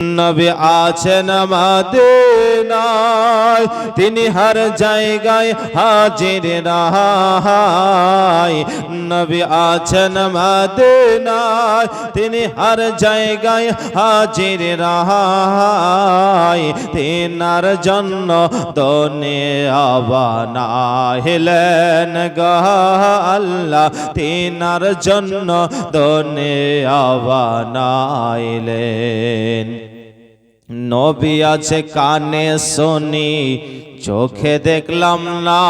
নবী আছেন মদিনায়। তিনি হর জায়গায় হাজির রাহায় নবী আছেন মদিনায়। তিনি হর জায়গায় হাজির রাহায় তিনার জন্য দনে আবানাহিলেন গা আল্লাহ। তিনার জন্য দনে আবানাইলেন নবী আছে কানে শুনি, চোখে দেখলাম না।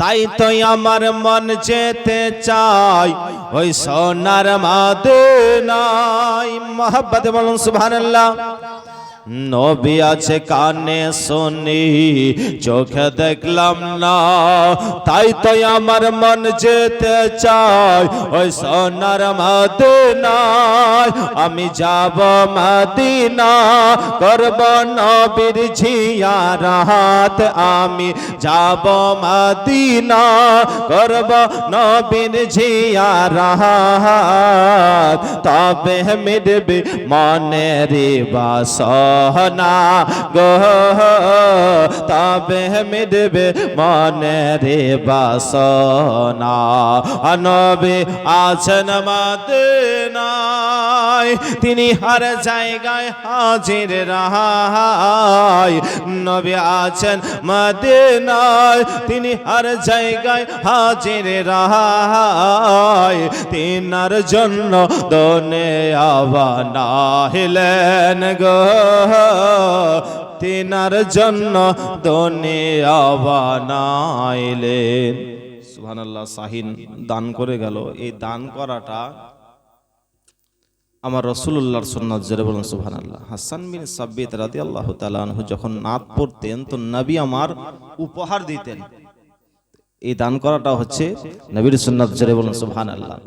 তাই তো আমার মন যেতে চাই ওই সোনার মাদে নাই মোহাব্বত বলুন, সুবহানাল্লাহ। নবী আছে কানে শুনি, চোখে দেখলাম না। তাই তো আমার মন যেতে চাই ওই সোনার মদিনায়। আমি যাব মদিনা, করব নবীর ঝিয়া রাত আমি যাব মদিনা, করব নবীর ঝিয়া রাত তবে মিটবে মনের বাসনা গো তবে মিটবে মনের বাসনা। নবী আছেন মদিনায়, তিনি হর জায়গায় হাজির রাহায় নবী আছেন মদিনায়, তিনি হর জায়গায় হাজির রাহায় তিনার জন্য দনে আবানাহিলেন গো। তিনার জন্য দনে আবানাইলেন সুবহানাল্লাহ, শাহিন দান করে গেল। এই দান করাটা আমার রসুল্লাহর সুন্নাত, জোরে বলুন সুবহান আল্লাহ হাসান বিন সাব্বিত রাদি আল্লাহ তালানহু যখন নাত পড়তেন, তো নবী আমার উপহার দিতেন। এই দান করাটা হচ্ছে নবীর সুন্নাত জোরে বলুন সুবহান আল্লাহ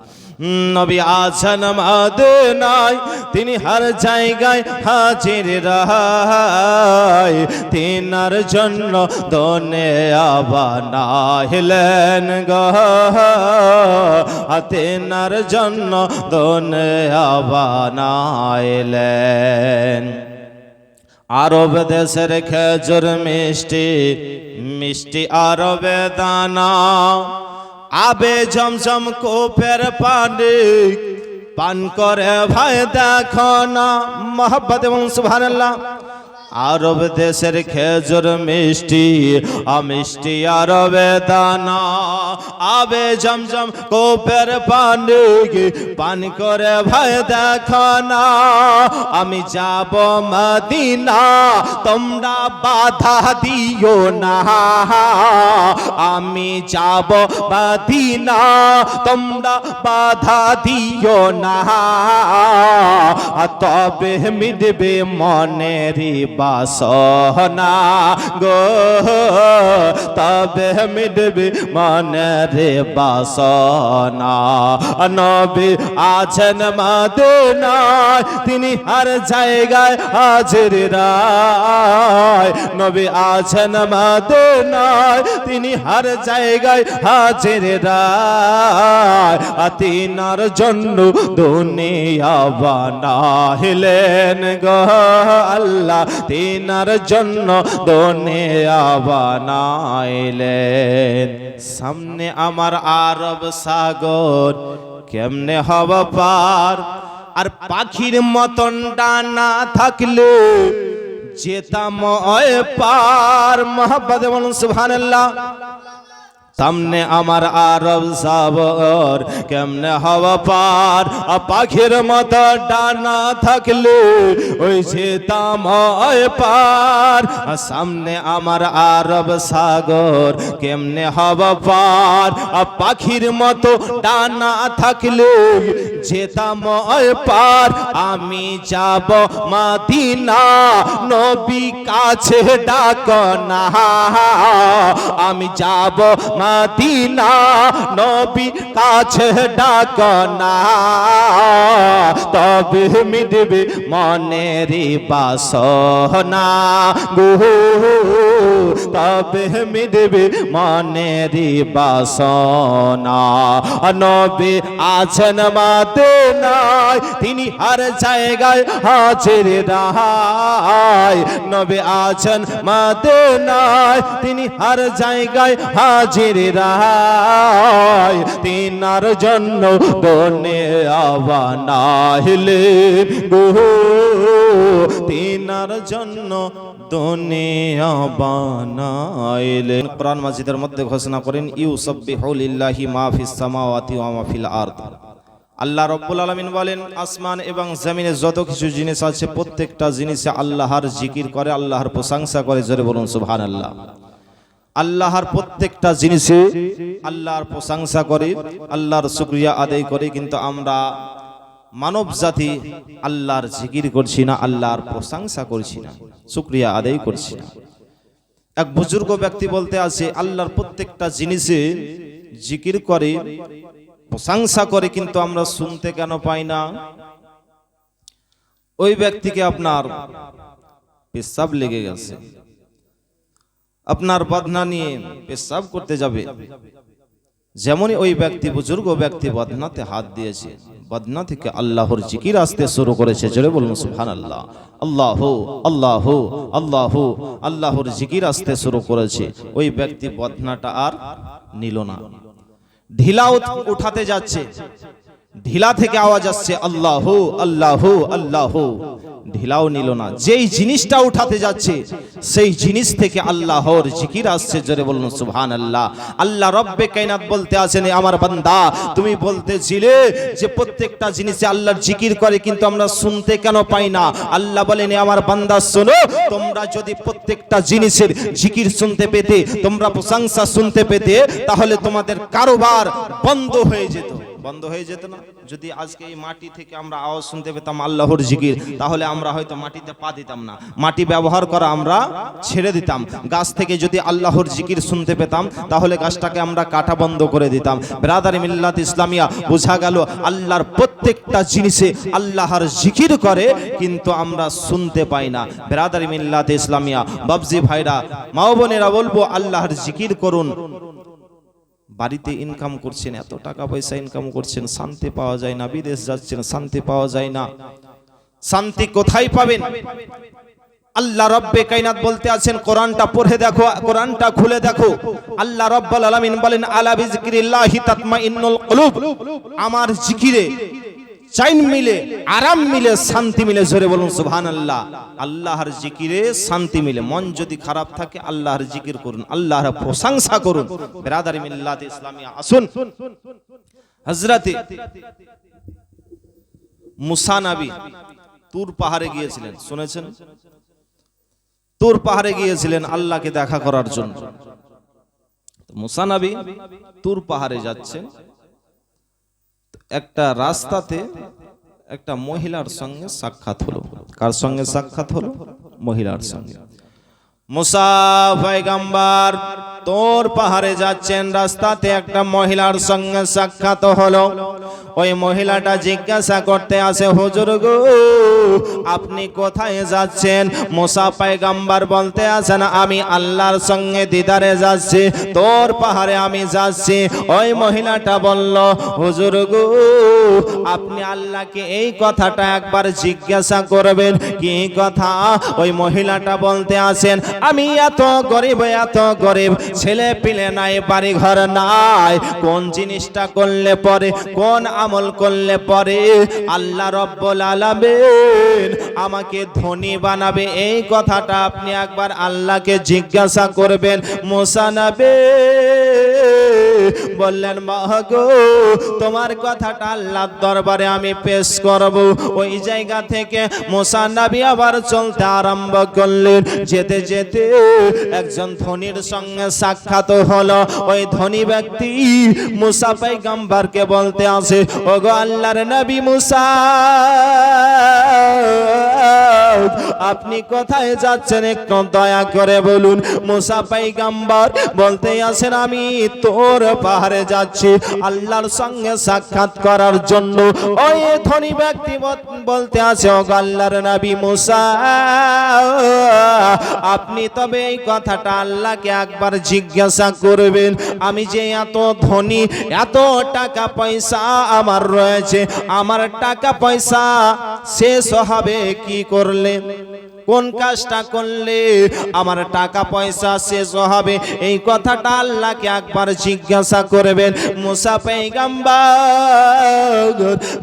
নবী আছেন মদিনায়, তিনি হার জায়গায় হাজির রাহায় তিনার জন্য দনে আবানাহিলেন গহ তিনার জন্য দনে আবানাইলেন আরব দেশের খেজুর মিষ্টি মিষ্টি আরবে দানা আবে জমজম কোপের পানি, পান করে ভাই দেখো না। মোহাম্মদ এবং সুবহানাল্লাহ। আরব দেশের খেজুর মিষ্টি মিষ্টি আরবে দানা। আবে জমজম কোপের পানি পান করে ভাই দেখো না। আমি যাব মদিনা, তোমরা বাধা দিও না। আমি যাব মদিনা, তোমরা বাধা দিও না। তবে মিটবে মনেরই বাসনা গো, তবে মিটবে মনের বাসনা নবী আছেন মদিনায়, তিনি হর জায়গায় হাজির রায়। নবী আছেন মদিনায়, তিনি হর জায়গায় হাজির রায়। তিনার জন্য দুনিয়া বানাহিলেন গো আল্লাহ তিনার জন্য দনে আবানাইলেন সামনে আমার আরব সাগর কেমনে হব পার? আর পাখির মতন ডানা থাকলে যেতাম পার। মহাব্বাদ বলুন সামনে আমার আরব সাবর কেমনে হওয়া পার? পাখির মতো ডানা থাকলে ওই সে তাময় পার। সামনে আমার আরব সাগর কেমনে হওয়া পার? পাখির মতো ডানা থাকলে ওই পার, আমি যাব মাদিনা। নবী কাছে ডাক না, আমি যাব মা মাদিনা। নবী কাছে ডাক না, তবে মিটবে মনেরই বাসনা গো। তবে মিটবে মনেরই বাসনা। নবী আছেন মাদিনায় তিনি আর জায়গায় হাজির রায় নবে আছেন মাদিনায়, তিনি আর জায়গায় হাজির রায় তিনার জন্য দনে আবানাইলে গো। তিনার জন্য দুনিয়া বানাইলেন কোরআন মাজিদের মধ্যে ঘোষণা করেন, ইউসাব্বিহু লিল্লাহি মা সামাওয়াতি ওয়া মা ফিল আরদ। আল্লাহ রব্বুল আলামিন বলেন, আসমান এবং জমিনে যত কিছু জিনিস আছে, প্রত্যেকটা জিনিসে আল্লাহর জিকির করে, আল্লাহর প্রশংসা করে, জোরে বলুন সুহান আল্লাহ আল্লাহর প্রত্যেকটা জিনিসে আল্লাহর প্রশংসা করে, আল্লাহর শুক্রিয়া আদায় করে, কিন্তু আমরা মানব জাতি আল্লাহর জিকির করছি না, আল্লাহর প্রশংসা করছি না, শুক্রিয়া আদায় করছি না। এক বুজুর্গ ব্যক্তি বলতে আছে, আল্লাহর প্রত্যেকটা জিনিসে জিকির করে প্রশংসা করে কিন্তু আমরা শুনতে কেন পাই না? ওই ব্যক্তিকে আপনার পেশাব লেগে গেছে। আপনার বদনা নিয়ে পেশাব করতে যাবে। যেমনই ওই ব্যক্তি, বুজুর্গ ব্যক্তি বদনাতে হাত দিয়েছে বদনা থেকে আল্লাহর জিকির আসতে শুরু করেছে। জোরে বলুন সুবহান আল্লাহ আল্লাহ আল্লাহ আল্লাহ আল্লাহর জিকির আসতে শুরু করেছে। ওই ব্যক্তি বদনাটা আর নিল না। ঢিলা উঠাতে যাচ্ছে। ঢিলা থেকে আওয়াজ আসছে আল্লাহ আল্লাহ আল্লাহ। ঢিলাও নিল না। যেই জিনিসটা উঠাতে যাচ্ছে, সেই জিনিস থেকে আল্লাহর জিকির আসছে জোরে বলুন সুবহান আল্লাহ আল্লাহ রব্বে কাইনাত বলতে আছেন "এ আমার বান্দা, তুমি বলতেছিলে যে প্রত্যেকটা জিনিসে আল্লাহর জিকির করে, কিন্তু আমরা শুনতে কেন পাই না? আল্লাহ বলেন "এ আমার বান্দা, শোনো, তোমরা যদি প্রত্যেকটা জিনিসের জিকির শুনতে পেতে, তোমরা প্রশংসা শুনতে পেতে, তাহলে তোমাদের কারোবার বন্ধ হয়ে যেত। বন্ধ হয়ে যেত না। যদি আজকে এই মাটি থেকে আমরা আওয়াজ শুনতে পেতাম আল্লাহর জিকির, তাহলে আমরা হয়তো মাটিতে পা দিতাম না। মাটি ব্যবহার করা আমরা ছেড়ে দিতাম। গাছ থেকে যদি আল্লাহর জিকির শুনতে পেতাম, তাহলে গাছটাকে আমরা কাটা বন্ধ করে দিতাম। ব্রাদার মিল্লাত ইসলামিয়া বোঝা গেল, আল্লাহর প্রত্যেকটা জিনিসে আল্লাহর জিকির করে, কিন্তু আমরা শুনতে পাই না। ব্রাদার মিল্লাত ইসলামিয়া, বাবজি ভাইরা, মা বোনেরা বলব, আল্লাহর জিকির করুন। বাড়িতে ইনকাম করছেন, এত টাকা পয়সা ইনকাম করছেন, শান্তি পাওয়া যায় না, বিদেশ যাচ্ছেন, শান্তি পাওয়া যায় না। শান্তি কোথায় পাবেন? আল্লাহ রব্বে কাইনাত বলতে আছেন, কোরআনটা পড়ে দেখো, কোরআনটা খুলে দেখো। আল্লাহ রব্বুল আলামিন বলেন, আলা বিযিকরিল্লাহি তাতমাইন্নুল কুলুব। আমার জিকিরে চাইন মিলে, আরাম মিলে, শান্তি মিলে, জোরে বলুন সুবহানাল্লাহ। আল্লাহর জিকিরে শান্তি মিলে, মন যদি খারাপ থাকে আল্লাহর জিকির করুন, আল্লাহর প্রশংসা করুন। আসুন। হযরতে মুসা তুর পাহাড়ে গিয়েছিলেন, শুনেছেন? তুর পাহাড়ে গিয়েছিলেন আল্লাহকে দেখা করার জন্য। মুসা নবী তুর পাহাড়ে যাচ্ছেন। একটা রাস্তাতে একটা মহিলার সঙ্গে সাক্ষাৎ হলো। কার সঙ্গে সাক্ষাৎ হলো? মহিলার সঙ্গে। মুসা, পয়গাম্বার তোর পাহাড়ে যাচ্ছেন, রাস্তাতে একটা মহিলার সঙ্গে সাক্ষাৎ হলো। ওই মহিলাটা জিজ্ঞাসা করতে আসে, হুজুর গো, আপনি কোথায় যাচ্ছেন? মুসা পয়গাম্বার বলতে আছেন আমি আল্লাহর সঙ্গে দিদারে যাচ্ছি, তোর পাহাড়ে আমি যাচ্ছি। ওই মহিলাটা বলল, হুজুর গো, আপনি আল্লাহকে এই কথাটা একবার জিজ্ঞাসা করবেন, কি কথা? ওই মহিলাটা বলতে আছেন আমি এত গরিব এত গরিব ছেলে পিলে নাই বাড়ি ঘর নাই। কোন জিনিসটা করলে পরে, কোন আমল করলে পরে আল্লাহ রব্বুল আলামিন আমাকে ধনী বানাবে? এই কথাটা আপনি একবার আল্লাহকে জিজ্ঞাসা করবেন। মোসানাবে বললেন মাহগো তোমার কথাটা আল্লাহর দরবারে আমি পেশ করব। ওই জায়গা থেকে মোসা নবী আবার চলতে আরম্ভ করলেন। যেতে যেতে একজন ধনীর সঙ্গে সাক্ষাৎ হলো। ওই ধনী ব্যক্তি মুসা পাইগাম্বারকে বলতে আসে, ওগো আল্লাহর নবী মুসা, আপনি কোথায় যাচ্ছেন একটু দয়া করে বলুন? মুসা পাইগাম্বার বলতে আছেন আমি তোর পাহাড়ে যাচ্ছি। আল্লাহর সঙ্গে সাক্ষাৎ করার জন্য ওই ধনী ব্যক্তি বলতে আছে ও আল্লাহর মুসা, আপনি তবে এই কথাটা আল্লাহকে একবার জিজ্ঞাসা করবেন। আমি যে এত ধনী, এত টাকা পয়সা আমার রয়েছে, আমার টাকা পয়সা শেষ হবে কি করলে? কোন কাজটা করলে আমার টাকা পয়সা শেষ হবে? এই কথাটা আল্লাহকে একবার জিজ্ঞাসা করবেন। মুসা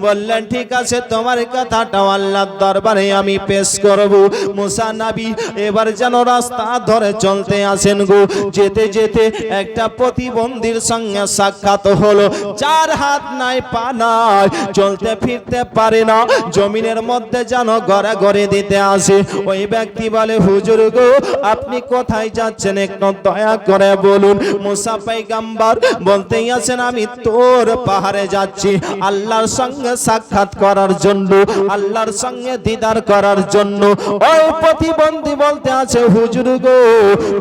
বললেন, ঠিক আছে, তোমার কথাটা আল্লাহর দরবারে আমি পেশ করব। মুসা নাবি এবার যেন রাস্তা ধরে চলতে আসেন গো। যেতে যেতে একটা প্রতিবন্ধীর সঙ্গে সাক্ষাৎ হলো। যার হাত নাই, পা নাই, চলতে ফিরতে পারে না। জমিনের মধ্যে যেন গড়া গড়ে দিতে আসে। ওই ব্যক্তি বলে, হুজুর গো, আপনি কোথায় যাচ্ছেন? একটু দয়া করে বলুন। মুসা পাইগাম্বার বলতেই আছেন, আমি তোর পাহাড়ে যাচ্ছি আল্লাহর সঙ্গে সাক্ষাৎ করার জন্য, আল্লাহর সঙ্গে দিদার করার জন্য। ওই প্রতিবন্ধী বলতে আছে, হুজুর গো,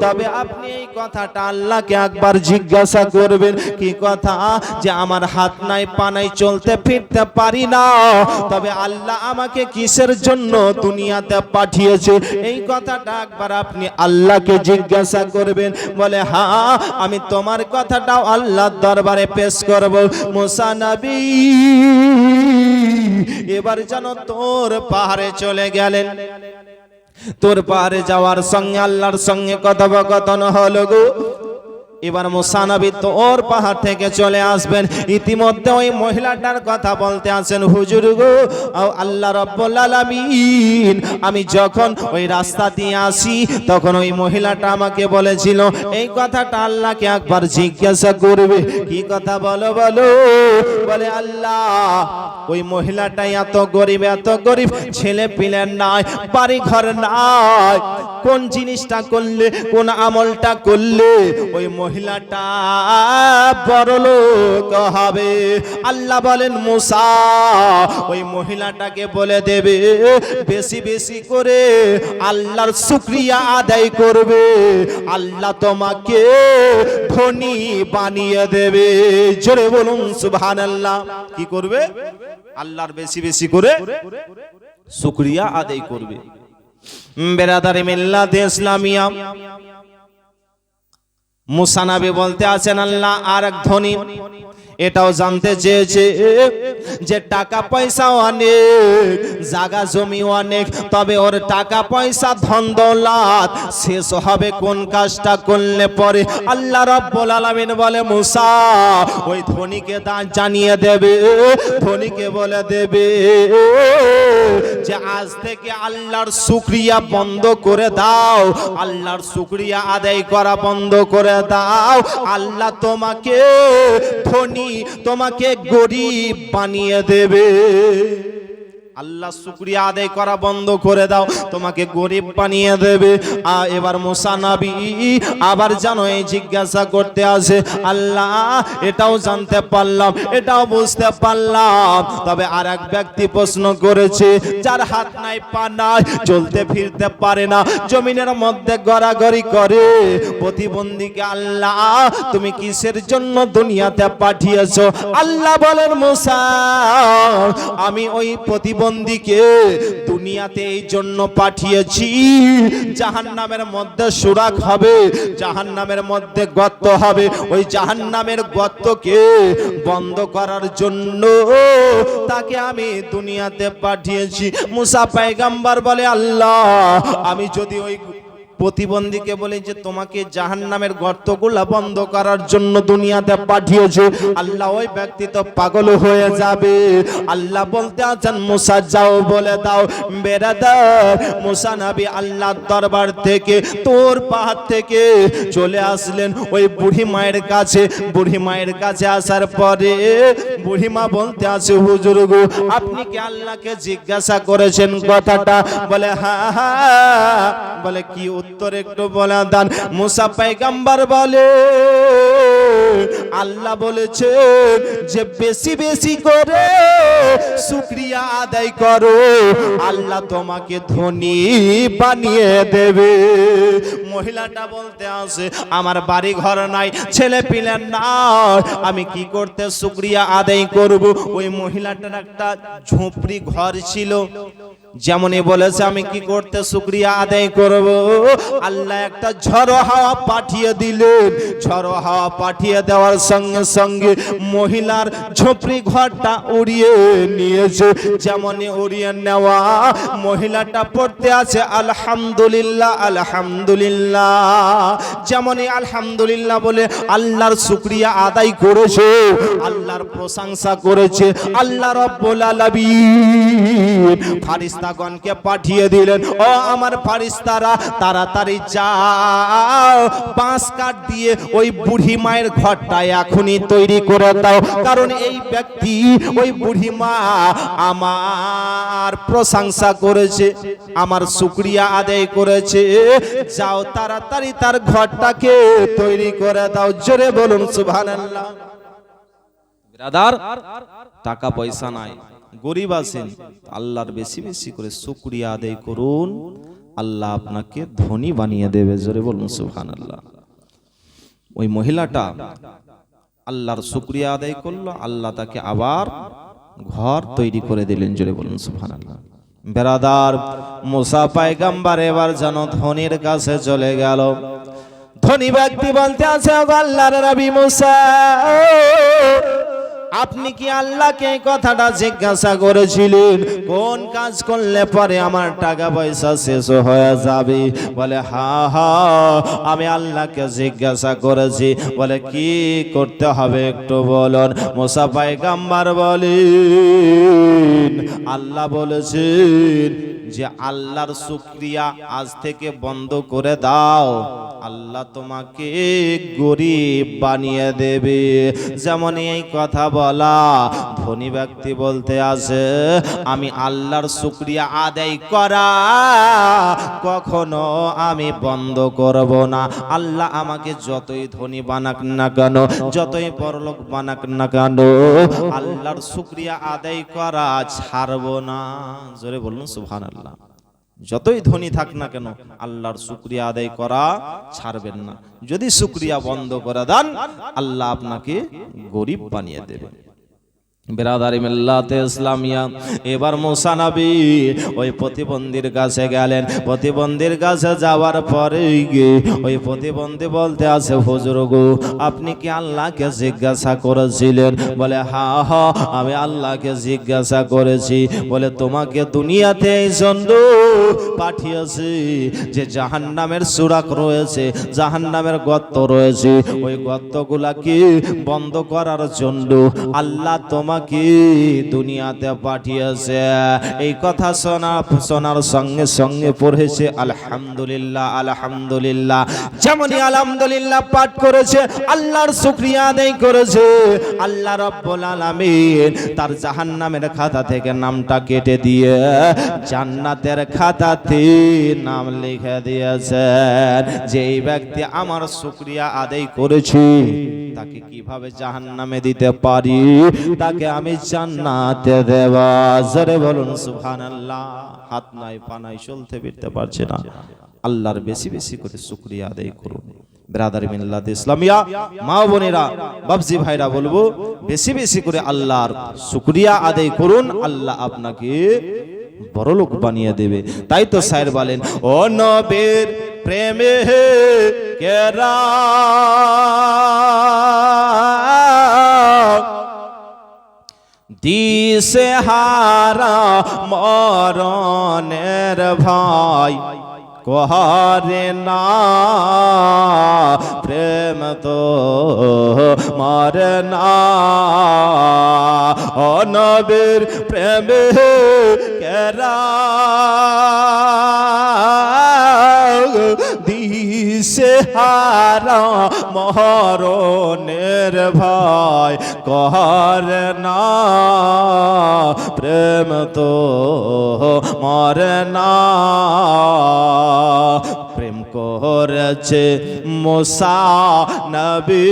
তবে আপনি এই কথাটা আল্লাহকে একবার জিজ্ঞাসা করবেন। কি কথা? যে আমার হাত নাই, পা নাই, চলতে ফিরতে পারি না। তবে আল্লাহ আমাকে কিসের জন্য দুনিয়াতে পাঠিয়েছে এই কথাটা একবার আপনি আল্লাহকে জিজ্ঞাসা করবেন। বলে হ্যাঁ আমি তোমার কথাটাও আল্লাহর দরবারে পেশ করব। মুসা নবী এবার যেন তোর পাহাড়ে চলে গেলেন। তোর পাহাড়ে যাওয়ার সঙ্গে আল্লাহর সঙ্গে কথোপকথন হলো গো। এবার মোসানবী তো ওর পাহাড় থেকে চলে আসবেন। ইতিমধ্যে ওই মহিলাটার কথা বলতে আছেন, হুজুর গো আল্লাহ রব্বুল আলামিন, আমি যখন ওই রাস্তা দিয়ে আসি, তখন ওই মহিলাটা আমাকে বলেছিল, এই কথাটা আল্লাহকে একবার জিজ্ঞাসা করবে। কি কথা বলো বলো? বলে, আল্লাহ, ওই মহিলাটাই এত গরিব এত গরিব, ছেলে পিলে নাই বাড়ি ঘর নাই। কোন জিনিসটা করলে, কোন আমলটা করলে ওই মহিলাটা বড় লোক হবে? আল্লাহ বলেন, মুসা, ওই মহিলাটাকে বলে দেবে, বেশি বেশি করে আল্লাহর শুক্রিয়া আদায় করবে। আল্লাহ তোমাকে ধনী বানিয়ে দেবে। জোরে বলুন সুবহানাল্লাহ। কি করবে? আল্লাহর বেশি বেশি করে শুক্রিয়া আদায় করবে। বেরাদারি মিল্লাত ইসলামিয়া। মুসানাবি বলতে আছেন আল্লাহ, আর এক ধনী। এটাও জানতে চেয়েছে যে টাকা পয়সা অনেক জাগা জমি অনেক, তবে ওর টাকা পয়সা ধন দৌলত শেষ হবে কোন কাজটা করলে পরে। আল্লাহ রব্বুল আলামিন বলে, মুসা, ওই ধনীকে দান জানিয়ে দেবে, ধনীকে বলে দেবে যে আজ থেকে আল্লাহর শুক্রিয়া বন্ধ করে দাও, আল্লাহর শুক্রিয়া আদায় করা বন্ধ করে দাও। আল্লাহ তোমাকে ধনী তোমাকে গরিব বানিয়ে দেবে। আল্লাহ শুক্রিয়া আদায় করা বন্ধ করে দাও। তোমাকে গরিব বানিয়ে দেবে। আ, এবার মুসা নবী আবার জানো এই জিজ্ঞাসা করতে আসে, আল্লাহ, এটাও জানতে পারলাম, এটাও বুঝতে পারলাম। তবে আর এক ব্যক্তি প্রশ্ন করেছে, যার হাত নাই, পা নাই, চলতে ফিরতে পারে না, জমিনের মধ্যে গড়াগড়ি করে। প্রতিবন্ধীকে, আল্লাহ, তুমি কিসের জন্য দুনিয়াতে পাঠিয়েছো? আল্লাহ বলেন, মুসা, আমি ওই প্রতিবন্ধীকে দুনিয়াতে এই জন্য পাঠিয়েছি। জাহান নামের মধ্যে সুরাক হবে জাহান নামের মধ্যে গর্ত হবে। ওই জাহান নামের গর্তকে বন্ধ করার জন্য তাকে আমি দুনিয়াতে পাঠিয়েছি। মুসা পায়গাম্বার বলে, আল্লাহ, আমি যদি ওই প্রতিবন্ধীকে বলে যে, তোমাকে জাহান্নামের গর্তগুলা বন্ধ করার জন্য দুনিয়াতে পাঠিয়েছে। আল্লাহ ওই ব্যক্তি তো পাগল হয়ে যাবে। আল্লাহ বলতে আছেন, মুসা, যাও বলে দাও। বেরাদার, মুসা নবী আল্লাহর দরবার থেকে, তোর পাহাড় থেকে চলে আসলেন। ওই বুড়ি মায়ের কাছে, বুড়ি মায়ের কাছে আসার পরে বুড়ি মা বলতে আছে, হুজুর গো, আপনি কি আল্লাহকে জিজ্ঞাসা করেছেন কথাটা? বলে, হা হা। বলে, কি উত্তর একটু বলে দেন। মুসা পাইগাম্বার বলে, আল্লাহ বলেছে, যে বেশি বেশি করে শুক্রিয়া আদায় করো, আল্লাহ তোমাকে ধনী বানিয়ে দেবে। মহিলাটা বলতে আসে, আমার বাড়ি ঘর নাই, ছেলে পিলেন না আমি কি করতে শুক্রিয়া আদায় করব? ওই মহিলাটার একটা ঝুপড়ি ঘর ছিল। যেমনই বলেছে, আমি কি করতে শুক্রিয়া আদায় করব? আল্লাহ একটা ঝড়ো হাওয়া পাঠিয়ে দিলেন। ঝড়ো হাওয়া পাঠিয়ে দেওয়ার সঙ্গে সঙ্গে মহিলার ঝুপড়ি ঘরটা উড়িয়ে নিয়েছে। যেমনই উড়িয়ে নেওয়া, মহিলাটা পড়তে আছে, আলহামদুলিল্লাহ আলহামদুলিল্লাহ। যেমনই আলহামদুলিল্লাহ বলে আল্লাহর শুক্রিয়া আদায় করেছে, আল্লাহর প্রশংসা করেছে, আল্লাহ রব্বুল আলামিন। ফারিস্তাগণকে পাঠিয়ে দিলেন। ও আমার ফারিস্তারা, তাড়াতাড়ি যাও। বাঁশ কাঠ দিয়ে ওই বুড়ি মায়ের ঘরটা এখনই তৈরি করে দাও। কারণ এই ব্যক্তি, ওই বুড়ি মা আমার প্রশংসা করেছে, আমার শুক্রিয়া আদায় করেছে। যাও তাড়াতাড়ি তার ঘরটাকে তৈরি করে দাও। জোরে বলুন, সুবহানাল্লাহ। ব্রাদার, টাকা পয়সা নাই। গরিব আছেন, আল্লাহর বেশি বেশি করে শুকরিয়া আদায় করুন। আল্লাহ আপনাকে ধনী বানিয়ে দেবে, জোরে বলুন সুবহান আল্লাহ ওই মহিলাটা আল্লাহর শুক্রিয়া আদায় করল, আল্লাহ তাকে আবার ঘর তৈরি করে দিলেন, জোরে বলুন সুবহান আল্লাহ বেরাদার, মুসা পায়গাম্বার এবার যেন ধনির কাছে চলে গেল। ধনী ব্যক্তি বলতে আছে, "ওগো আল্লাহর নবী মুসা। আপনি কি আল্লাহকে কথাটা জিজ্ঞাসা করেছিলেন? কোন কাজ করলে পরে আমার টাকা পয়সা শেষ হয়ে যাবে? বলে, হা হা, আমি আল্লাহকে জিজ্ঞাসা করেছি। বলে, কি করতে হবে একটু বলুন। মোসা পাইগাম্বার বলেন, আল্লাহ বলেছেন যে, আল্লাহর শুক্রিয়া আজ থেকে বন্ধ করে দাও। আল্লাহ তোমাকে গরিব বানিয়ে দেবে। যেমন এই কথা বলা ধনী ব্যক্তি বলতে আছে, আমি আল্লাহর শুক্রিয়া আদায় করা কখনো আমি বন্ধ করব না। আল্লাহ আমাকে যতই ধনী বানাক না কেন, যতই পরলোক বানাক না কেন, আল্লাহর শুক্রিয়া আদায় করা ছাড়বো না। জোরে বলুন সুবহান আল্লাহ যতই ধনী থাক না কেন, আল্লাহর শুক্রিয়া আদায় করা ছাড়বেন না। যদি শুক্রিয়া বন্ধ করে দেন, আল্লাহ আপনাকে গরিব বানিয়ে দেবে। বেরাদারি মিল্লাতে ইসলামিয়া। এবার মুসা ওই প্রতিবন্ধীর কাছে গেলেন। প্রতিবন্ধীর কাছে যাওয়ার পরে ওই প্রতিবন্ধী বলতে আছে, হুজুর আপনি কি আল্লাহকে জিজ্ঞাসা করেছিলেন? বলে, হা হা, আমি আল্লাহকে জিজ্ঞাসা করেছি। বলে, তোমাকে দুনিয়াতে এই জন্য পাঠিয়েছি যে জাহান্নামের সুরাক রয়েছে, জাহান্নামের গর্ত রয়েছে। ওই গর্তগুলাকে বন্ধ করার জন্য আল্লাহ তোমাকে দুনিয়াতে পাঠিয়েছে। এই কথা শোনা, শোনার সঙ্গে সঙ্গে পড়েছে, আলহামদুলিল্লাহ আলহামদুলিল্লাহ। যেমনই আলহামদুলিল্লাহ পাঠ করেছে, আল্লাহর শুকরিয়া আদায় করেছে। আল্লাহ রব্বুল আলামিন তার জাহান্নামের খাতা থেকে নামটা কেটে দিয়ে জান্নাতের খাতাতে নাম লিখে দিয়েছেন। যে এই ব্যক্তি আমার শুকরিয়া আদায় করেছে তাকে কীভাবে জাহান্নামে দিতে পারি? তাকে আমি জান্নাতে দেওয়া। জোরে বলুন সুবহানাল্লাহ। হাত নাই পা নাই চলতে ফিরতে পারছে না। আল্লাহর বেশি বেশি করে শুকরিয়া আদায় করুন। ব্রাদার মিল্লাত ইসলামিয়া মা বোনেরা বাবজি ভাইরা বলব বেশি বেশি করে আল্লাহর শুকরিয়া আদায় করুন। আল্লাহ আপনাকে বড় লোক বানিয়ে দেবে। তাই তো স্যার বলেন, ও নবের প্রেমে কেরা দিশে হারা মরণের ভাই কহারে না। প্রেম তো মারে না। অনবীর প্রেমে কেরা দিশে হারা মহরণের ভয় কর না। প্রেম তো মরে না। করেছে মোসা নবী।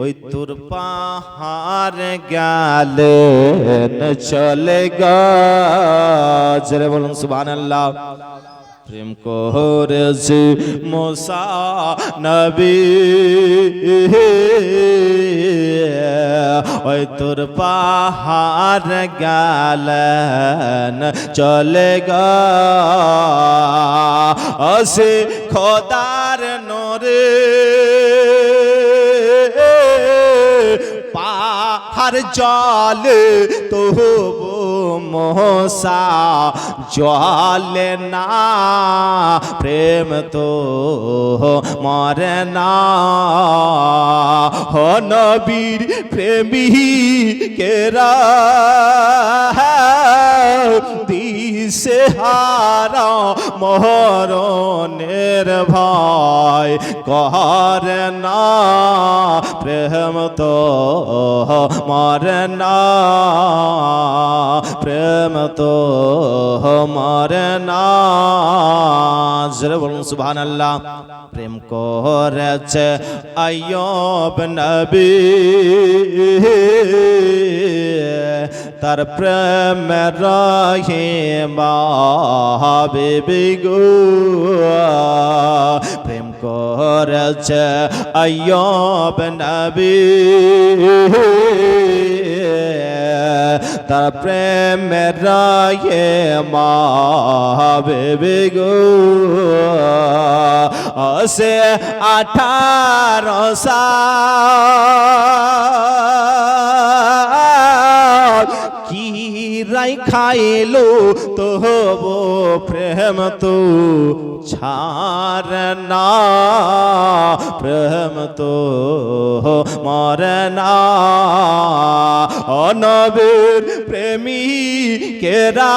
ওই তোর পাহাড় গেলেন চলে গেলে বলুন সুবহানাল্লাহ। প্রেম করেছে মোসা নবী। ওই তোর পাহাড় গেলেন চলে গেছে খোদার নোরে। পাহাড় জল তবু মহসা জলে না প্রেম তো মরে না। হনবীর নবীর প্রেমী কেরা? হারা মহরণের ভয় কর না। প্রেম তো মরে না। প্রেম তো মরে না। জোরে বলুন সুবহান আল্লাহ প্রেম করেছে আয়ব নবী। তার প্রেম রাহে বিবি গো প্রেম করেছে আয়ব নবী। তার প্রেম রহে বিবি গো। সে আঠারো কি রাই খাইলো তো হব প্রেম তো ছাড় না প্রেম তো মরে না অনবীর প্রেমী কেরা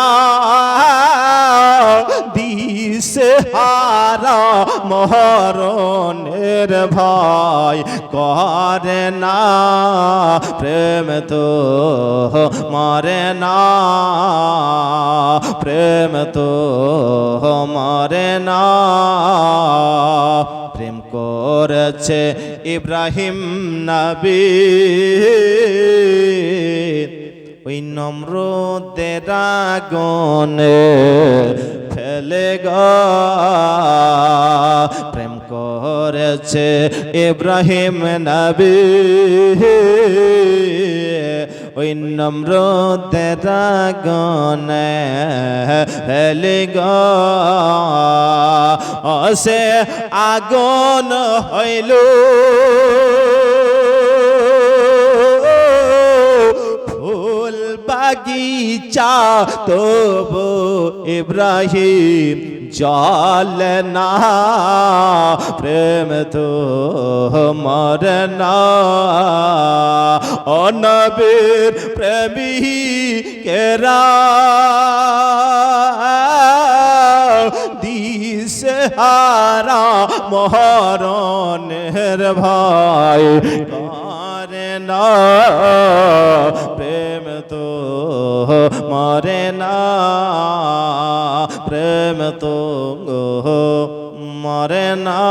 দিশে হারা মহরণের ভয় করে না প্রেম তো মরে না প্রেম তো মরে না। প্রেম করেছে ইব্রাহিম নবী। ওই নম্রদের আগুনে ফেলে গা। প্রেম করেছে ইব্রাহিম নবী। ওই নম্রদের আগুনে ফেলে গা। সে আগুন হইল। ফুল বাগিচা তবু ইব্রাহিম জল না প্রেম তো মর না অনবীর প্রেমী কেরা দিশে হারা মহরণের ভাই করে না প্রেম তো মরে না। প্রেম তো মরে না।